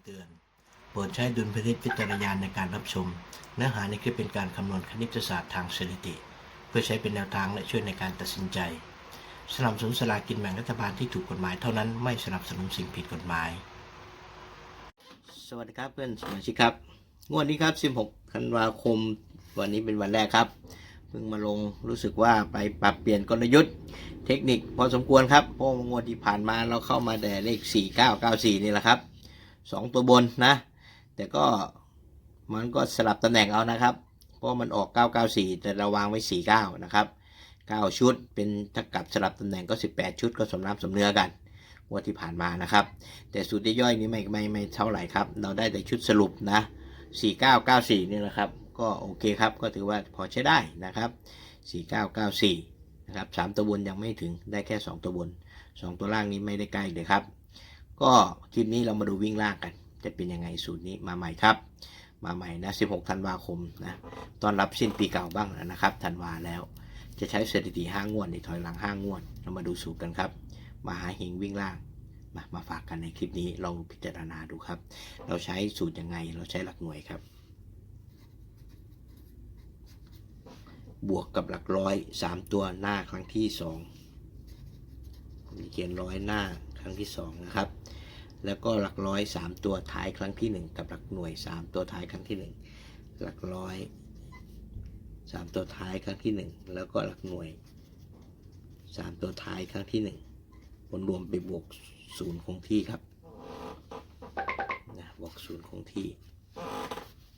ำเตือน โปรดใช้ดุลพินิจพิจารณาในการรับชม เนื้อหาในคลิปเป็นการคำนวณคณิตศาสตร์ทางสถิติ เพื่อใช้เป็นแนวทางและช่วยในการตัดสินใจ สนับสนุนสลากินแบ่งรัฐบาลที่ถูกกฎหมายเท่านั้นไม่สนับสนุนสิ่งผิดกฎหมาย สวัสดีครับเพื่อนสมาชิกครับ งวดนี้ครับ 16 ธันวาคม วันนี้เป็นวันแรกครับเพิ่งมาลงรู้สึกว่าไปปรับเปลี่ยนกลยุทธ์เทคนิคพอสมควรครับเพราะว่างวดที่ผ่านมาเราเข้ามาแต่เลข 4994 นี่แหละครับ 2 ตัวบนนะ แต่ก็มันก็สลับตำแหน่งเอานะครับ เพราะมันออก 994 แต่เราวางไว้ 49 นะครับ 9 ชุดเป็นถ้ากลับสลับตำแหน่งก็ 18 ชุดก็สมน้ำสมเนื้อกันงวดที่ผ่านมานะครับ แต่สูตรย่อยนี้ไม่ไม่ไม่เท่าไหร่ครับ เราได้แต่ชุดสรุปนะ 4994 นี่นะครับ ก็โอเคครับก็ถือว่าพอใช้ได้นะครับ 4994 นะครับ3ตัวบนยังไม่ถึงได้แค่ 2 ตัวบน 2 ตัวล่างนี้ไม่ได้ใกล้เลยครับ ก็คลิปนี้เรามาดูวิ่งล่างกัน จะเป็นยังไงสูตรนี้มาใหม่ครับ มาใหม่นะ 16 ธันวาคมนะตอนรับสิ้นปีเก่าบ้างแล้วนะครับ ธันวาแล้ว จะใช้สถิติ5งวดในถอยหลัง5งวด เรามาดูสูตรกันครับ มาหาหิงวิ่งล่างมามาฝากกันในคลิปนี้ลองพิจารณาดูครับ เราใช้สูตรยังไง เราใช้หลักหน่วยครับ บวกกับหลักร้อยสามตัวหน้าครั้งที่สองเขียนร้อยหน้า ครั้งที่สองนะครับแล้วก็หลักร้อยสามตัวท้ายครั้งที่หนึ่งกับหลักหน่วยสามตัวท้ายครั้งที่หนึ่งหลักร้อยสามตัวท้ายครั้งที่หนึ่งแล้วก็หลักหน่วยสามตัวท้ายครั้งที่หนึ่งผลรวมไปบวกศูนย์คงที่ครับนะบวกศูนย์คงที่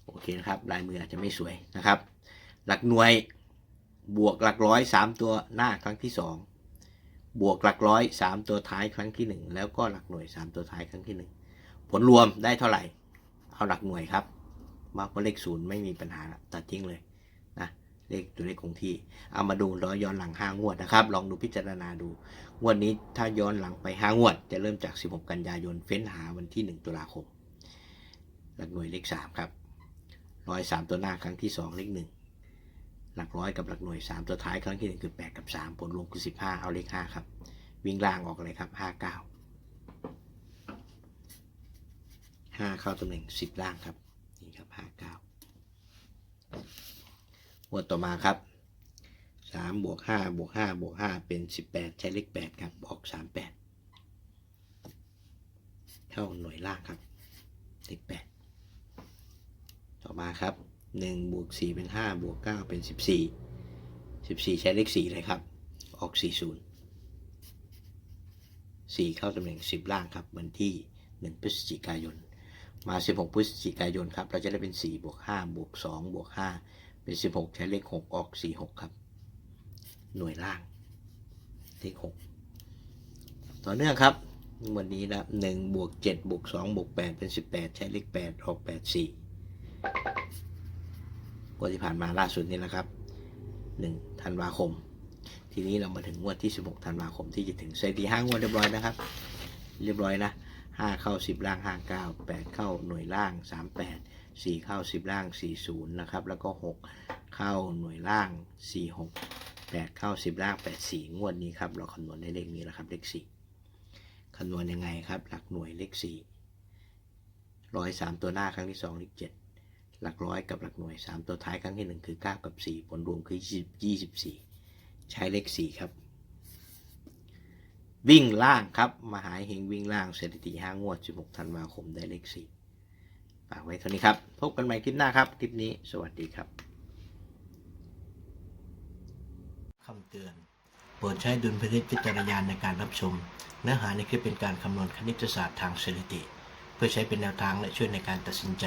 โอเคนะครับลายมืออาจจะไม่สวยนะครับ หลักหน่วยบวกหลักร้อยสามตัวหน้าครั้งที่สอง บวกหลักร้อยสามตัวท้ายครั้งที่หนึ่งแล้วก็หลักหน่วยสามตัวท้ายครั้งที่หนึ่งผลรวมได้เท่าไหร่ เอาหลักหน่วยครับ มากกว่าเลขศูนย์ไม่มีปัญหาตัดทิ้งเลยนะเลขตัวเลขคงที่ เอามาดูร้อยย้อนหลังห้างวดนะครับ ลองดูพิจารณาดู งวดนี้ถ้าย้อนหลังไปห้างวด จะเริ่มจาก 16 กันยายนเฟ้นหาวันที่ 1 ตุลาคม หลักหน่วยเลข3ครับร้อยสามตัวหน้าครั้งที่ 2 เลข1 หลักร้อยกับหลักหน่วย 3 ตัวท้ายครั้งที่ 1 คือ 8 กับ 3 ผลรวมคือ 15 เอาเลข 5 ครับ วิ่งล่างออกเลยครับ 59 5 เข้าตำแหน่ง 10 ล่างครับ นี่ครับ 59งวดต่อมาครับ 3 บวก 5 บวก 5 บวก 5 เป็น 18 ใช้เลข 8 ครับ ออก 38เข้าหน่วยล่างครับเลข8ต่อมาครับ 1บวก4เป็น5บวก9เป็น 14 14 ใช้เลข4เลยครับ ออก 40 4 เข้าตำแหน่ง 10 ล่างครับวันที่ 1 พฤศจิกายน มา 16 พฤศจิกายนครับ เราจะได้เป็น 4 บวก 5 บวก 2 บวก 5 เป็น 16 ใช้เลข 6 ออก 46 ครับ หน่วยล่าง เลข 6 ต่อเนื่องครับวันนี้นะ1บวก7บวก2บวก8เป็น 18 ใช้เลข 8 ออก 84 วดที่ผ่านมาล่าสุดนี่แหละครับ1ธันวาคม ทีนี้เรามาถึงงวดที่ 16ธันวาคมที่จะถึงสถิติห้างวดเรียบร้อยนะครับ เรียบร้อยนะ5เข้า 10 ล่าง 59 8 เข้าหน่วยล่าง 38 4 เข้า 10 ล่าง 40 นะครับ แล้วก็ 6 เข้าหน่วยล่าง 46 8 เข้า 10 ล่าง 84 งวดนี้ครับ เราคำนวณได้เลขนี้แล้วครับ เลข 4คำนวณยังไงครับ หลักหน่วยเลข4ร้อยสามตัวหน้าครั้งที่ 2 เลข 7 หลักร้อยกับหลักหน่วย 3 ตัวท้ายครั้งที่ 1 คือ 9 กับ 4 ผลรวมคือ 24 ใช้เลข 4 ครับ วิ่งล่างครับ มหาเฮงวิ่งล่างสถิติ 5 งวด 16 ธันวาคมได้เลข 4 ฝากไว้เท่านี้ครับ พบกันใหม่คลิปหน้าครับ คลิปนี้สวัสดีครับคำเตือนโปรดใช้ดุลพินิจพิจารณาในการรับชม เนื้อหาในคลิปเป็นการคำนวณคณิตศาสตร์ทางสถิติ เพื่อใช้เป็นแนวทางและช่วยในการตัดสินใจ